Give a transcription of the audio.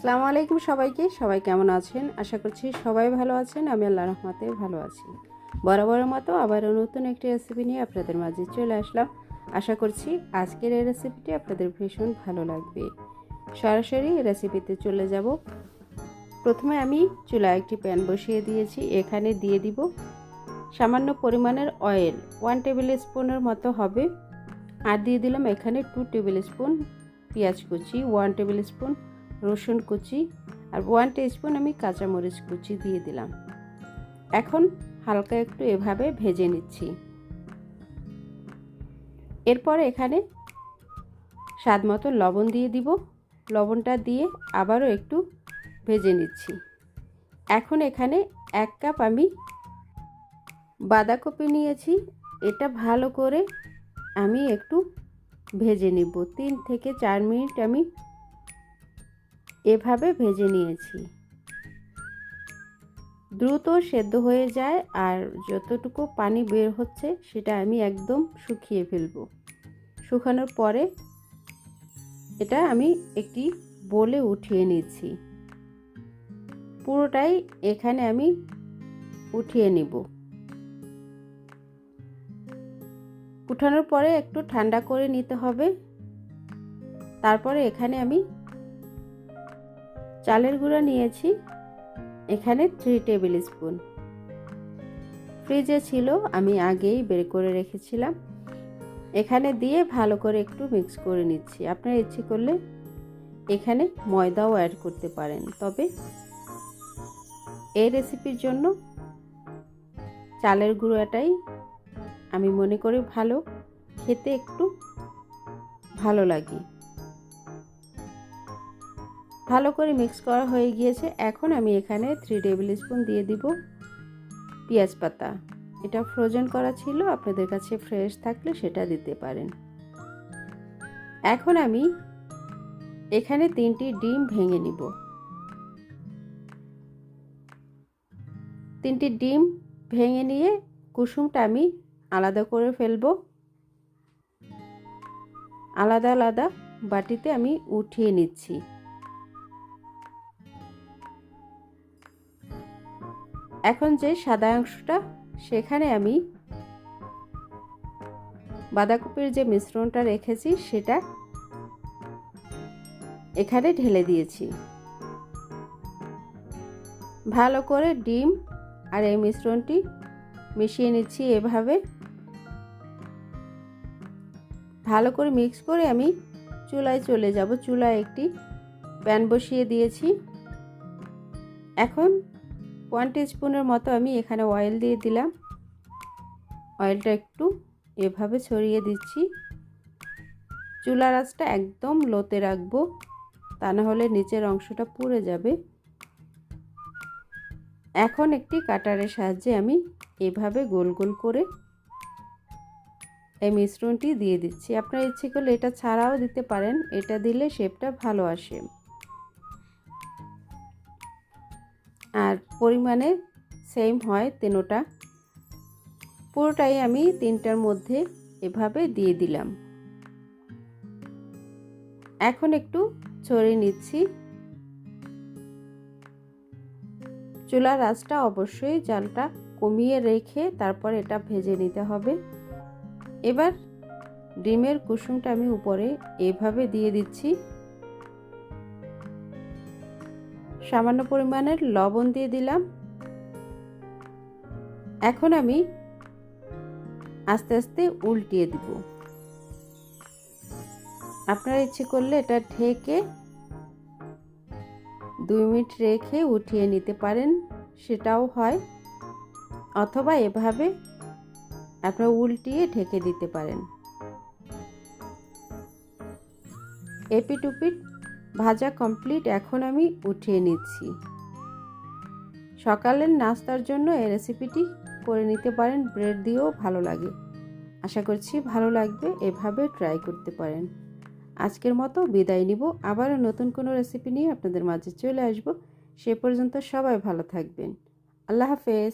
আসসালামু আলাইকুম সবাইকে। সবাই কেমন আছেন? আশা করছি সবাই ভালো আছেন। আমি আল্লাহ রহমতে ভালো আছি। বরাবরের মতো আবারও নতুন একটি রেসিপি নিয়ে আপনাদের মাঝে চলে আসলাম। আশা করছি আজকের এই রেসিপিটি আপনাদের ভীষণ ভালো লাগবে। সরাসরি রেসিপিতে চলে যাব। প্রথমে আমি চুলায় একটি প্যান বসিয়ে দিয়েছি। এখানে দিয়ে দিব সামান্য পরিমাণের অয়েল ওয়ান টেবিল স্পুনের মতো হবে। আর দিয়ে দিলাম এখানে টু টেবিল স্পুন পেঁয়াজ কুচি ওয়ান টেবিল স্পুন রসুন কুচি আর ওয়ান স্পুন আমি কাঁচামরিচ কুচি দিয়ে দিলাম। এখন হালকা একটু এভাবে ভেজে নিচ্ছি। এরপর এখানে স্বাদ মতো লবণ দিয়ে দিব। লবণটা দিয়ে আবারও একটু ভেজে নিচ্ছি। এখন এখানে এক কাপ আমি বাঁধাকপি নিয়েছি। এটা ভালো করে আমি একটু ভেজে নিব। তিন থেকে চার মিনিট আমি এভাবে ভেজে নিয়েছি। দ্রুত সেদ্ধ হয়ে যায় আর যতটুকু পানি বের হচ্ছে সেটা আমি একদম শুকিয়ে ফেলব। শুকানোর পরে এটা আমি একটি বলে উঠিয়ে নিচ্ছি। পুরোটাই এখানে আমি উঠিয়ে নিব। উঠানোর পরে একটু ঠান্ডা করে নিতে হবে। তারপরে এখানে আমি চালের গুঁড়া নিয়েছি। এখানে থ্রি টেবিল স্পুন ফ্রিজে ছিল, আমি আগেই বের করে রেখেছিলাম। এখানে দিয়ে ভালো করে একটু মিক্স করে নিচ্ছি। আপনার ইচ্ছে করলে এখানে ময়দাও অ্যাড করতে পারেন। তবে এই রেসিপির জন্য চালের গুঁড়াটাই আমি মনে করি ভালো। খেতে একটু ভালো লাগে। ভালো করে মিক্স করা হয়ে গিয়েছে। এখন আমি এখানে থ্রি টেবিল স্পুন দিয়ে দিব পেঁয়াজ পাতা। এটা ফ্রোজেন করা ছিল, আপনাদের কাছে ফ্রেশ থাকলে সেটা দিতে পারেন। এখন আমি এখানে তিনটি ডিম ভেঙে নিব। তিনটি ডিম ভেঙে নিয়ে কুসুমটা আমি আলাদা করে ফেলব। আলাদা আলাদা বাটিতে আমি উঠিয়ে নিচ্ছি। এখন যে সাদা অংশটা, সেখানে আমি বাঁধাকপির যে মিশ্রণটা রেখেছি, সেটা এখানে ঢেলে দিয়েছি। ভালো করে ডিম আর এই মিশ্রণটি মিশিয়ে নিচ্ছি এভাবে। ভালো করে মিক্স করে আমি চুলায় চলে যাব। চুলায় একটি প্যান বসিয়ে দিয়েছি। এখন ওয়ান স্পুনের মতো আমি এখানে অয়েল দিয়ে দিলাম। অয়েলটা একটু এভাবে ছড়িয়ে দিচ্ছি। চুলার আঁচটা একদম লোতে রাখব, তা না হলে নিচের অংশটা পুড়ে যাবে। এখন একটি কাটারের সাহায্যে আমি এভাবে গোল গোল করে এই মিশ্রণটি দিয়ে দিচ্ছি। আপনার ইচ্ছে করলে এটা ছাড়াও দিতে পারেন, এটা দিলে শেপটা ভালো আসে। আর পরিমাণে সেম হয় তেনোটা। পুরোটাই আমি তিনটার মধ্যে এভাবে দিয়ে দিলাম। এখন একটু ছড়িয়ে নিচ্ছি। চুলার আঁচটা অবশ্যই জালটা কমিয়ে রেখে তারপর এটা ভেজে নিতে হবে। এবার ডিমের কুসুমটা আমি উপরে এভাবে দিয়ে দিচ্ছি। সামান্য পরিমাণের লবণ দিয়ে দিলাম। এখন আমি আস্তে আস্তে উল্টিয়ে দিব। আপনারা ইচ্ছে করলে এটা ঢেকে দুই মিনিট রেখে উঠিয়ে নিতে পারেন, সেটাও হয়। অথবা এভাবে আপনারা উল্টিয়ে ঢেকে দিতে পারেন। এপিট উপিট ভাজা কমপ্লিট এখন আমি উঠিয়ে নিচ্ছি। সকালের নাস্তার জন্য এই রেসিপিটি করে নিতে পারেন ব্রেড দিয়েও ভালো লাগে। আশা করছি ভালো লাগবে, এভাবে ট্রাই করতে পারেন। আজকের মতো বিদায় নিব, আবারও নতুন কোনো রেসিপি নিয়ে আপনাদের মাঝে চলে আসব। সে পর্যন্ত সবাই ভালো থাকবেন। আল্লাহ হাফেজ।